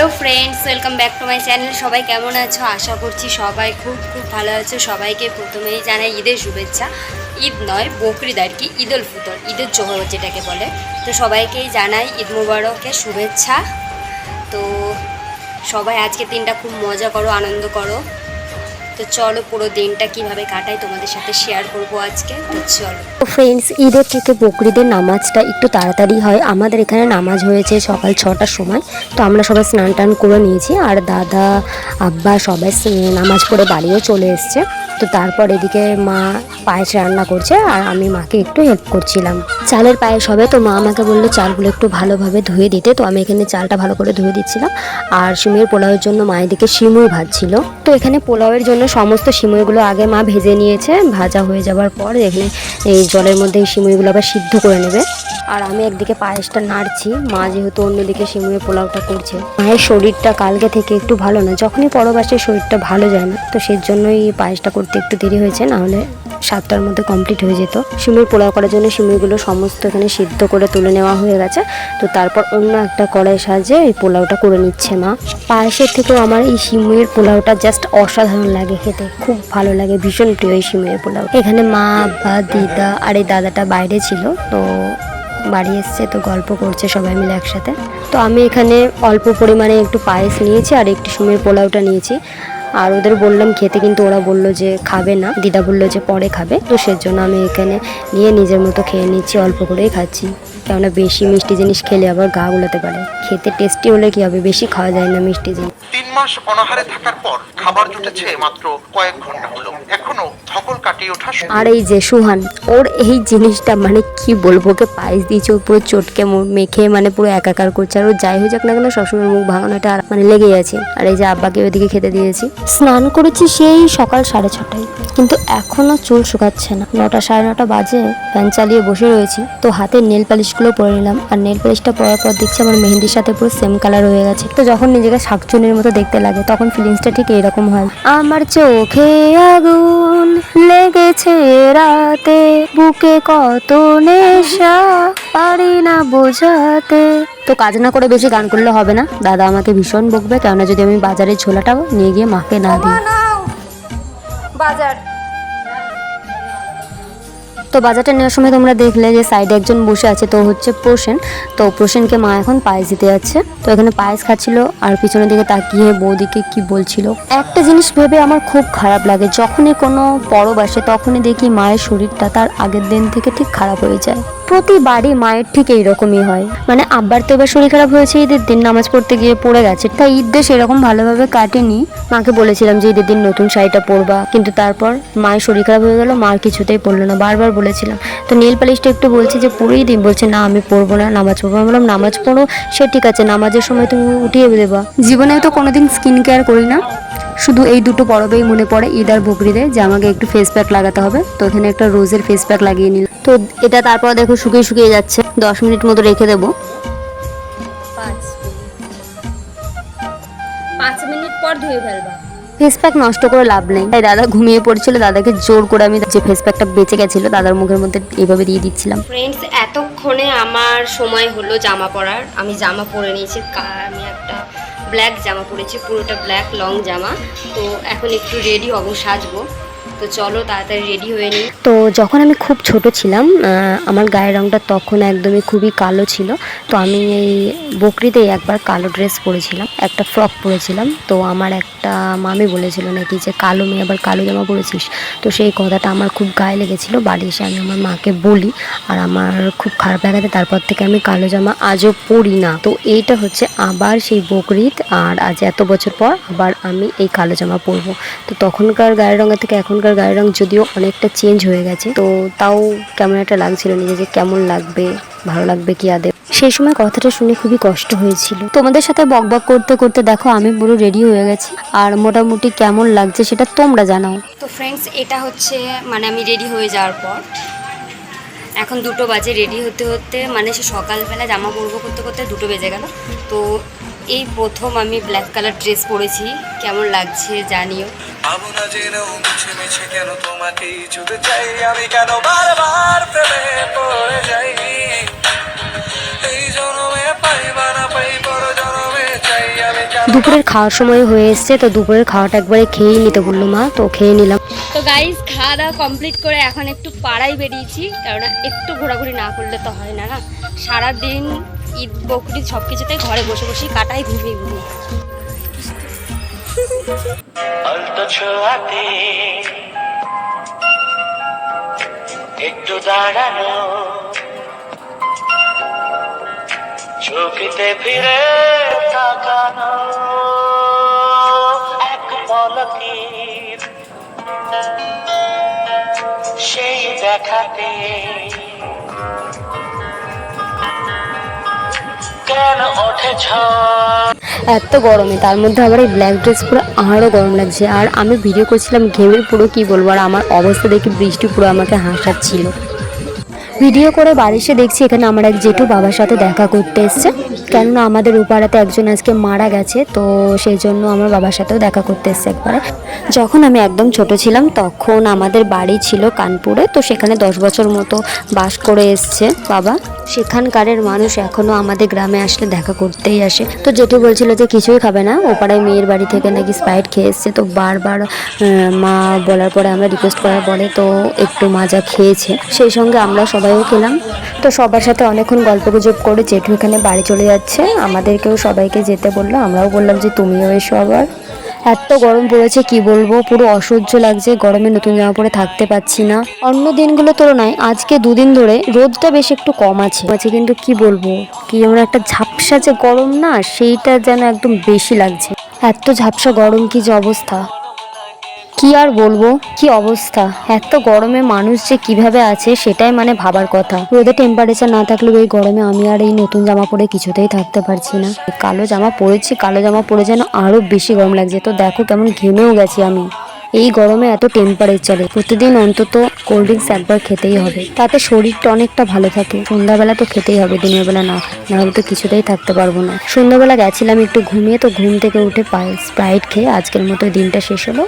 Hello friends, welcome back to my channel. সবাই কেমন আছো? আশা করছি সবাই খুব খুব ভালো আছো। সবাইকে প্রথমেই জানাই ঈদের শুভেচ্ছা। ঈদ নয়, বকরিদ আর কি, ঈদ উল ফিতর, ঈদের জোহর যেটাকে বলে। তো সবাইকেই জানাই ঈদ মুবারকের শুভেচ্ছা। তো সবাই আজকে দিনটা খুব মজা করো, আনন্দ করো। তো চলো পুরো দিনটা কীভাবে কাটাই তোমাদের সাথে শেয়ার করব আজকে। তো চলো। ফ্রেন্ডস ঈদের থেকে বকরিদের নামাজটা একটু তাড়াতাড়ি হয়। আমাদের এখানে নামাজ হয়েছে সকাল ছটার সময়। তো আমরা সবাই স্নান টান করে নিয়েছি। আর দাদা, আব্বা সবাই নামাজ পড়ে বাড়িও চলে এসছে। তো তারপর এদিকে মা পায়েস রান্না করছে আর আমি মাকে একটু হেল্প করছিলাম। চালের পায়েস হবে তো মা আমাকে বলল চালগুলো একটু ভালোভাবে ধুয়ে দিতে। তো আমি এখানে চালটা ভালো করে ধুয়ে দিচ্ছিলাম। আর সিমের পোলাওয়ের জন্য মা এদিকে সিমুই ভাজছিল। তো এখানে পোলাওয়ের জন্য সমস্ত সিমুইগুলো আগে মা ভেজে নিয়েছে। ভাজা হয়ে যাওয়ার পর এখানে এই জলের মধ্যে এই সিমুইগুলো আবার সিদ্ধ করে নেবে। আর আমি একদিকে পায়েসটা নাড়ছি। মা যেহেতু অন্যদিকে সিমুইয়ের পোলাওটা করছে। মায়ের শরীরটা কালকে থেকে একটু ভালো না, যখনই পরবাসে শরীরটা ভালো যায় না। তো সেই জন্যই পায়েসটা করতে একটু দেরি হয়েছে, না হলে সাতটার মধ্যে কমপ্লিট হয়ে যেত। সিমুই পোলাও করার জন্য সিমুইগুলো সমস্ত এখানে সিদ্ধ করে তুলে নেওয়া হয়ে গেছে। তো তারপর অন্য একটা কড়াই সাহায্যে এই পোলাওটা করে নিচ্ছে মা। পায়েসের থেকেও আমার এই সিমুইয়ের পোলাওটা জাস্ট অসাধারণ লাগে খেতে। খুব ভালো লাগে, ভীষণ প্রিয় এই সিমুইয়ের পোলাও। এখানে মা, আব্বা, দিদা আর এই দাদাটা বাইরে ছিল, তো বাড়ি এসছে, তো গল্প করছে সবাই মিলে একসাথে। তো আমি এখানে অল্প পরিমাণে একটু পায়েস নিয়েছি আর একটু সময়ের পোলাওটা নিয়েছি। আর ওদের বললাম খেতে কিন্তু ওরা বলল যে খাবে না। দিদা বলল যে পরে খাবে। তো সেজন্য আমি এখানে নিয়ে নিজের মতো খেয়ে নিচ্ছি, অল্প করেই খাচ্ছি। কেননা বেশি মিষ্টি জিনিস খেলে আবার গা গুলাতে পারে। খেতে টেস্টি হলে কি হবে? বেশি খাওয়া যায় না মিষ্টি জিনিস। তিন মাস অনাহারে থাকার পর খাবার জুটেছে মাত্র কয়েক ঘণ্টা হলো। এখনও ধকল কাটিয়ে ওঠা আর এই যে সুহান ওর এই জিনিসটা মানে কি বলব ওকে পায়েস দিয়েছে ও পুরো চটকে মেখে মানে পুরো একাকার করছে। আর ও যাই হয়ে যাক না কেন সবসময় মুখ ভাঙানোটা আর মানে লেগেই আছে। আর এই যে আব্বাকে ওইদিকে খেতে দিয়েছি। স্নান করেছি সেই সকাল সাড়ে ছটায় কিন্তু এখনও চুল শুকাচ্ছে না। নটা সাড়ে নটা বাজে ফ্যান চালিয়ে বসে রয়েছি। তো হাতে নেল পালিশগুলো পরে নিলাম। আর নেল পালিশটা পরার পর দেখছি আমার মেহেন্দির সাথে পুরো সেম কালার হয়ে গেছে। তো যখন নিজেকে শাকচুনির মতো দেখতে লাগে তখন ফিলিংসটা ঠিক এরকম হয়। আমার চোখে আগুন লেগেছে রাতে বুকে কত নেশা পারি না বোঝাতে। তো কাজ না করে বেশি গান করলে হবে না? দাদা আমাকে ভীষণ বকবে কেননা যদি আমি বাজারের ছোলাটাও নিয়ে গিয়ে মাকে না দিই। বাজার। তো বাজারটা নেওয়ার সময় তোমরা দেখলে যে সাইডে একজন বসে আছে, তো হচ্ছে প্রসেন। তো প্রসেনকে মা এখন পায়েস দিতে যাচ্ছে। তো এখানে পায়েস খাচ্ছিল, আর পিছনের দিকে তাকিয়ে বৌদিকে কি বলছিল। একটা জিনিস ভেবে আমার খুব খারাপ লাগে, যখনই কোনো পরব আসে তখনই দেখি মায়ের শরীরটা তার আগের দিন থেকে ঠিক খারাপ হয়ে যায়। প্রতিবারই মায়ের ঠিক এইরকমই হয়। মানে আব্বার তো এবার শরীর খারাপ হয়েছে ঈদের দিন নামাজ পড়তে গিয়ে পড়ে গেছে। তাই ঈদটা সেরকম ভালোভাবে কাটেনি। মাকে বলেছিলাম যে ঈদের দিন নতুন শাড়িটা পরবা। কিন্তু তারপর মায়ের শরীর খারাপ হয়ে গেল মার কিছুতেই পড়ল না। বারবার বলেছিলাম। তো নীল পালিশটা একটু বলছে যে পরেই দিন বলছে না আমি পড়ব না নামাজ পড়ব। আমি বললাম নামাজ পড়ো সে ঠিক আছে নামাজের সময় তুমি উঠিয়ে দেবা। জীবনে তো কোনোদিন স্কিন কেয়ার করি না। শুধু এই দুটো পরবেই মনে পড়ে ঈদ আর বকরিদে যে আমাকে একটু ফেস প্যাক লাগাতে হবে। তো এখানে একটা রোজের ফেস প্যাক লাগিয়ে নিল তো এটা তারপর দেখো শুকিয়ে শুকিয়ে যাচ্ছে। দশ মিনিট মতো রেখে দেবো। পাঁচ। মিনিট পর ধুয়ে ফেলবা। ফেস প্যাক নষ্ট করে লাভ নেই। তাই দাদা ঘুমিয়ে পড়ছিল দাদাকে জোর করে আমি যে ফেস প্যাকটা বেঁচে গেছিল দাদার মুখের মধ্যে এইভাবে দিয়ে দিচ্ছিলাম। ফ্রেন্ডস এতক্ষণে আমার সময় হলো জামা পরার। আমি জামা পরে নিয়েছি আমি একটা ব্ল্যাক জামা পরেছি পুরোটা ব্ল্যাক লং জামা। তো এখন একটু রেডি হব সাজবো। তো চলো তাড়াতাড়ি রেডি হয়ে নিই। তো যখন আমি খুব ছোট ছিলাম আমার গায়ের রংটা তখন একদমই খুবই কালো ছিল। তো আমি এই বকরিতেই একবার কালো ড্রেস পরেছিলাম, একটা ফ্রক পরেছিলাম। তো আমার একটা মামি বলেছিল নাকি যে, কালো মেয়ে, আবার কালো জামা পরেছিস? তো সেই কথাটা আমার খুব গায়ে লেগেছিল। বাড়ি এসে আমি আমার মাকে বলি, আর আমার খুব খারাপ লাগাতে তারপর থেকে আমি কালো জামা আজও পরি না। তো এইটা হচ্ছে আবার সেই বকরিদ আর আজ এত বছর পর আবার আমি এই কালো জামা পরবো। তো তখনকার গায়ের রঙের থেকে এখনকার গায়ের রং যদিও অনেকটা চেঞ্জ হয়ে গেছে, তো তাও কেমন একটা লাগছিল নিজে যে কেমন লাগবে, ভালো লাগবে কি আদে? সেই সময় কথাটা শুনে খুবই কষ্ট হয়েছিল। তোমাদের সাথে বকবক করতে করতে দেখো আমি পুরো রেডি হয়ে গেছি, আর মোটামুটি কেমন লাগছে সেটা তোমরা জানাও। তো ফ্রেন্ডস এটা হচ্ছে মানে আমি রেডি হয়ে যাওয়ার পর। এখন দুটো বাজে রেডি হতে হতে মানে সে সকালবেলা জামা পরবো করতে করতে দুটো বেজে গেল। তো এই প্রথম আমি ব্ল্যাক কালার ড্রেস পরেছি। কেমন লাগছে জানিও। ভাবো না জেনেও মিছে মিছে কেন তোমাকেই ছুতে চাই। আমি কেন বারবার প্রেমে পড়ে যাই? এই জনমে পাই না পাই বড় জনমে চাই। আমি দুপুরের খাওয়ার সময় হয়ে এসছে তো দুপুরের খাওয়াটা একবারে খেয়েই নিতে বলল মা তো খেয়ে নিলাম। তো গাইজ খাওয়া দাওয়া কমপ্লিট করে এখন একটু পাড়ায় বেরিয়েছি কারণ একটু ঘোরাঘুরি না করলে তো হয় না না। সারাদিন ঈদ বকরিদ সব কিছুতেই ঘরে বসে বসে কাটাই অল্প ছোঁয়াতে একটু দাঁড়ানো, চোখেতে ফিরে তাকানো, এক পলকের সেই দেখাতে। এত গরমে, তার মধ্যে আবার এই ব্ল্যাক ড্রেস পুরো আরও গরম লাগছে। আর আমি ভিডিও করছিলাম ঘেমে পুরো, কি বলব? আর আমার অবস্থা দেখে বৃষ্টি পুরো আমাকে হাসাচ্ছিল। ভিডিও করে বাড়ি এসে দেখছি এখানে আমার এক জেঠু বাবার সাথে দেখা করতে এসছে। কেননা আমাদের উপাড়াতে একজন আজকে মারা গেছে, তো সেই জন্য আমার বাবার সাথেও দেখা করতে এসছে একবারে। যখন আমি একদম ছোট ছিলাম, তখন আমাদের বাড়ি ছিল কানপুরে, তো সেখানে দশ বছর মতো বাস করে এসছে বাবা। সেখানকারের মানুষ এখনও আমাদের গ্রামে আসলে দেখা করতেই আসে। তো জেঠু বলছিল যে কিছুই খাবে না, ওপাড়ায় মেয়ের বাড়ি থেকে নাকি স্প্রাইট খেয়ে এসছে। তো বারবার মা বলার পরে আমরা রিকোয়েস্ট করার পরে তো একটু মাজা খেয়েছে। সেই সঙ্গে আমরা সবাইও খেলাম। তো সবার সাথে অনেকক্ষণ গল্প গুজব করে জেঠু এখানে বাড়ি চলে যাচ্ছে। আমাদেরকেও সবাইকে যেতে বলল, আমরাও বললাম যে তুমিও এসো আবার। এত গরম পড়েছে, কি বলব? পুরো অসহ্য লাগছে, গরমে নতুন জামা পরে থাকতে পাচ্ছি না। অন্য দিনগুলো তুলনায় আজকে দুদিন ধরে রোদটা বেশ একটু কম আছে। আছে কিন্তু কি বলব? কি যেমন একটা ঝাপসা যে গরম না, সেইটা যেন একদম বেশি লাগছে। এত ঝাপসা গরম কি যে অবস্থা। কি আর বলব? কি অবস্থা? এত গরমে মানুষ যে কীভাবে আছে সেটাই মানে ভাবার কথা। রোদে টেম্পারেচার না থাকলেও এই গরমে আমি আর এই নতুন জামা পরে কিছুতেই থাকতে পারছি না। কালো জামা পরেছি, কালো জামা পরে যেন আরও বেশি গরম লাগছে। তো দেখো কেমন ঘেমেও গেছি আমি। এই গরমে এত টেম্পারেচারে প্রতিদিন অন্তত কোল্ড ড্রিঙ্কস একবার খেতেই হবে। তাতে শরীরটা অনেকটা ভালো থাকে। সন্ধ্যাবেলা তো খেতেই হবে, দিনের বেলা না নাহলে তো কিছুতেই থাকতে পারব না। সন্ধ্যাবেলা গেছিলাম একটু ঘুমিয়ে, তো ঘুম থেকে উঠে পায়ে স্প্রাইট খেয়ে আজকের মতো দিনটা শেষ হলো।